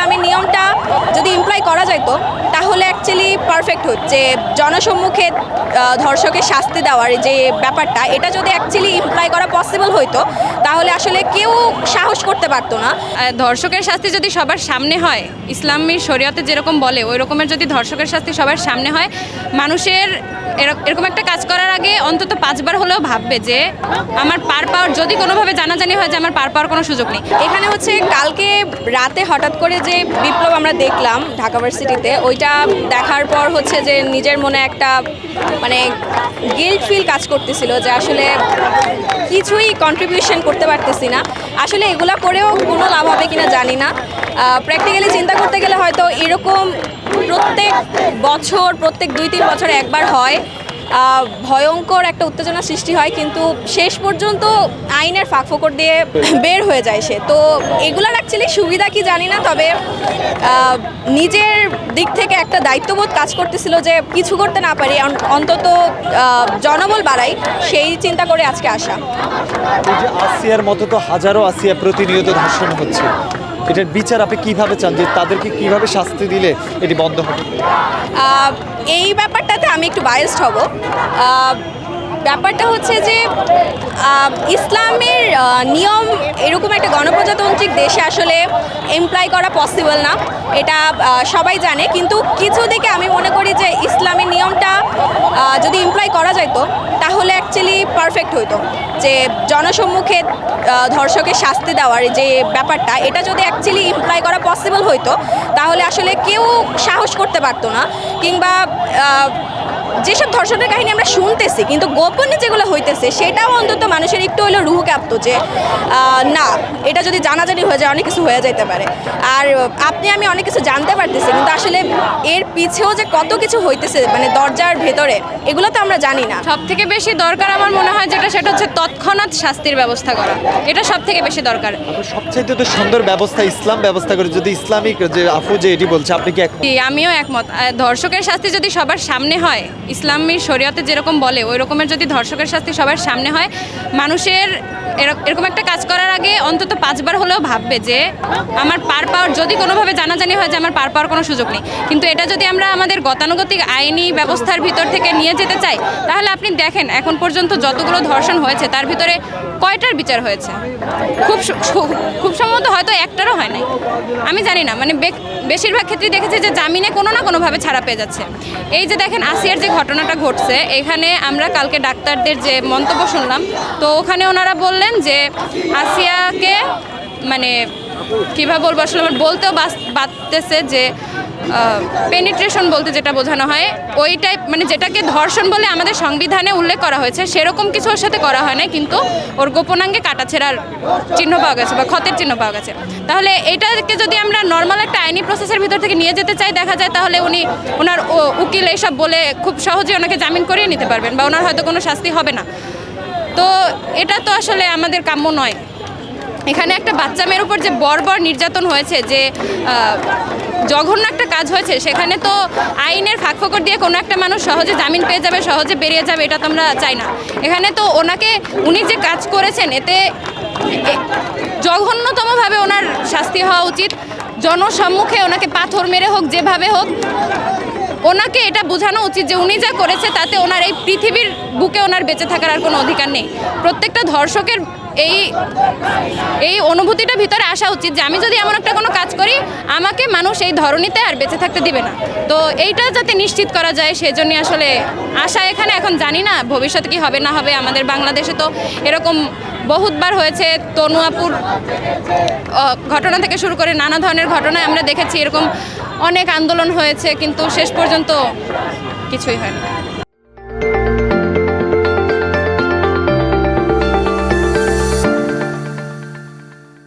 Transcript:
ইসলামের নিয়মটা যদি ইমপ্লাই করা যেত তাহলে অ্যাকচুয়ালি পারফেক্ট হচ্ছে জনসম্মুখে ধর্ষকের শাস্তি দেওয়ার যে ব্যাপারটা, এটা যদি অ্যাকচুয়ালি ইমপ্লাই করা পসিবল হইতো, তাহলে আসলে কেউ সাহস করতে পারতো না। ধর্ষকের শাস্তি যদি সবার সামনে হয়, ইসলামী শরীয়তে যেরকম বলে, ওই রকমের যদি ধর্ষকের শাস্তি সবার সামনে হয়, মানুষের এরকম একটা কাজ করার আগে অন্তত পাঁচবার হলেও ভাববে যে আমার পার পাওয়ার যদি কোনোভাবে জানাজানি হয় যে আমার পার পাওয়ার কোনো সুযোগ নেই। এখানে হচ্ছে কালকে রাতে হঠাৎ করে যে বিপ্লব আমরা দেখলাম ঢাকা ভার্সিটিতে, ওইটা দেখার পর হচ্ছে যে নিজের মনে একটা মানে গিল্ট ফিল কাজ করতেছিল যে আসলে কিছুই কন্ট্রিবিউশন করতে পারতেছি না। আসলে এগুলা করেও কোনো লাভ হবে কিনা জানি না। প্র্যাকটিক্যালি চিন্তা করতে গেলে হয়তো এরকম প্রত্যেক বছর, প্রত্যেক দুই, তিন বছরে একবার হয়। ভয়ঙ্কর একটা উত্তেজনা সৃষ্টি হয়, কিন্তু শেষ পর্যন্ত আইনের ফাঁকফোকর দিয়ে বের হয়ে যায় সে। তো এগুলার অ্যাকচুয়ালি সুবিধা কি জানি না, তবে নিজের দিক থেকে একটা দায়িত্ববোধ কাজ করতেছিল যে কিছু করতে না পারি অন্তত জনবল বাড়াই, সেই চিন্তা করে আজকে আসা। আসিয়ার মতো তো হাজারো আসিয়া প্রতিনিয়ত ধর্ষণ হচ্ছে। এটার বিচার আপনি কীভাবে চান? যে তাদেরকে কীভাবে শাস্তি দিলে এটি বন্ধ হবে? এই ব্যাপারটাতে আমি একটু বায়াসড হব। ব্যাপারটা হচ্ছে যে ইসলামের নিয়ম এরকম একটা গণপ্রজাতান্ত্রিক দেশে আসলে এমপ্লয় করা পসিবল না। এটা সবাই জানে। কিন্তু কিছু দিকে আমি মনে করি যে, ইসলামের নিয়মটা যদি এমপ্লয় করা যেত তাহলে অ্যাকচুয়ালি পারফেক্ট হইতো। যে, জনসম্মুখে ধর্ষকের শাস্তি দেওয়ার যে ব্যাপারটা, এটা যদি অ্যাকচুয়ালি ইমপ্লাই করা পসিবল হইতো, তাহলে আসলে কেউ সাহস করতে পারতো না। কিংবা যেসব ধর্ষণের কাহিনী আমরা শুনতেছি কিন্তু গোপনে যেগুলো হইতেছে সেটাও অন্তত মানুষের একটু হলেও রুহু কাঁপতো যে না এটা যদি জানাজানি হয়ে যায় অনেক কিছু হয়ে যেতে পারে। আর আপনি আমি অনেক কিছু জানতে পারতেছি কিন্তু আসলে এর পিছেও যে কত কিছু হইতেছে মানে দরজার ভেতরে এগুলো তো আমরা জানি না। সব থেকে বেশি দরকার আমার মনে হয় যেটা সেটা হচ্ছে তৎক্ষণাৎ শাস্তির ব্যবস্থা করা। এটা সব থেকে বেশি দরকার। সবচেয়ে তো সুন্দর ব্যবস্থা ইসলাম ব্যবস্থা করে যদি ইসলামিক যে আফু যে এটি বলছে আপনি কি এক আমিও একমত। আর ধর্ষকের শাস্তি যদি সবার সামনে হয় ইসলামী শরীয়তে যেরকম বলে, ওই রকমের যদি ধর্ষকের শাস্তি সবার সামনে হয়, মানুষের এরক- এরকম একটা কাজ করার আগে অন্তত পাঁচবার হলেও ভাববে যে আমার পার পাওয়ার যদি কোনোভাবে জানাজানি হয় যে আমার পার পাওয়ার কোনো সুযোগ নেই। কিন্তু এটা যদি আমরা আমাদের গতানুগতিক আইনি ব্যবস্থার ভিতর থেকে নিয়ে যেতে চাই, তাহলে আপনি দেখেন এখন পর্যন্ত যতগুলো ধর্ষণ হয়েছে, তার ভিতরে কয়টার বিচার হয়েছে? খুব খুব সম্ভবত হয়তো একটারও হয় নাই। আমি জানি না মানে বেশিরভাগ ক্ষেত্রেই দেখেছি যে জামিনে কোনো না কোনোভাবে ছাড়া পেয়ে যাচ্ছে। এই যে দেখেন, আসিয়ার যে ঘটনাটা ঘটছে, এখানে আমরা কালকে ডাক্তারদের যে মন্তব্য শুনলাম, তো ওখানে ওনারা বললেন যে আসিয়াকে মানে কীভাবে বলব, আসলে আমার বলতেও বাঁচতেছে যে পেনিট্রেশন বলতে যেটা বোঝানো হয়, ওই টাইপ মানে যেটাকে ধর্ষণ বলে আমাদের সংবিধানে উল্লেখ করা হয়েছে, সেরকম কিছু ওর সাথে করা হয় না কিন্তু ওর গোপনাঙ্গে কাটাছেড়ার চিহ্ন পাওয়া গেছে বা ক্ষতের চিহ্ন পাওয়া গেছে। তাহলে এটাকে যদি আমরা নর্মাল একটা আইনি প্রসেসের ভিতর থেকে নিয়ে যেতে চাই, দেখা যায় তাহলে উনি ওনার উকিল এইসব বলে খুব সহজে ওনাকে জামিন করিয়ে নিতে পারবেন বা ওনার হয়তো কোনো শাস্তি হবে না। তো এটা তো আসলে আমাদের কাম্য নয়। এখানে একটা বাচ্চা মেয়ের উপর যে বর্বর নির্যাতন হয়েছে যে জঘন্য একটা কাজ হয়েছে। সেখানে তো আইনের ফাঁক ফাঁকফোকর দিয়ে কোনো একটা মানুষ সহজে জামিন পেয়ে যাবে, সহজে বেরিয়ে যাবে, এটা তো আমরা চাই না। এখানে তো ওনাকে, উনি যে কাজ করেছেন, এতে জঘন্যতমভাবে ওনার শাস্তি হওয়া উচিত। জনসম্মুখে ওনাকে পাথর মেরে হোক, যেভাবে হোক, ওনাকে এটা বোঝানো উচিত যে উনি যা করেছে, তাতে ওনার এই পৃথিবীর বুকে ওনার বেঁচে থাকার আর কোনো অধিকার নেই। প্রত্যেকটা ধর্ষকের এই এই অনুভূতিটা ভিতরে আসা উচিত যে আমি যদি এমন একটা কোনো কাজ করি, আমাকে মানুষ এই ধরনীতে আর বেঁচে থাকতে দিবে না। তো এইটা যাতে নিশ্চিত করা যায় সেজন্য আসলে আশা এখানে এখন জানি না ভবিষ্যতে কি হবে না হবে। আমাদের বাংলাদেশে তো এরকম বহুতবার হয়েছে, তনুয়াপুর ঘটনা থেকে শুরু করে নানা ধরনের ঘটনায় আমরা দেখেছি এরকম অনেক আন্দোলন হয়েছে, কিন্তু শেষ পর্যন্ত কিছুই হয়নি।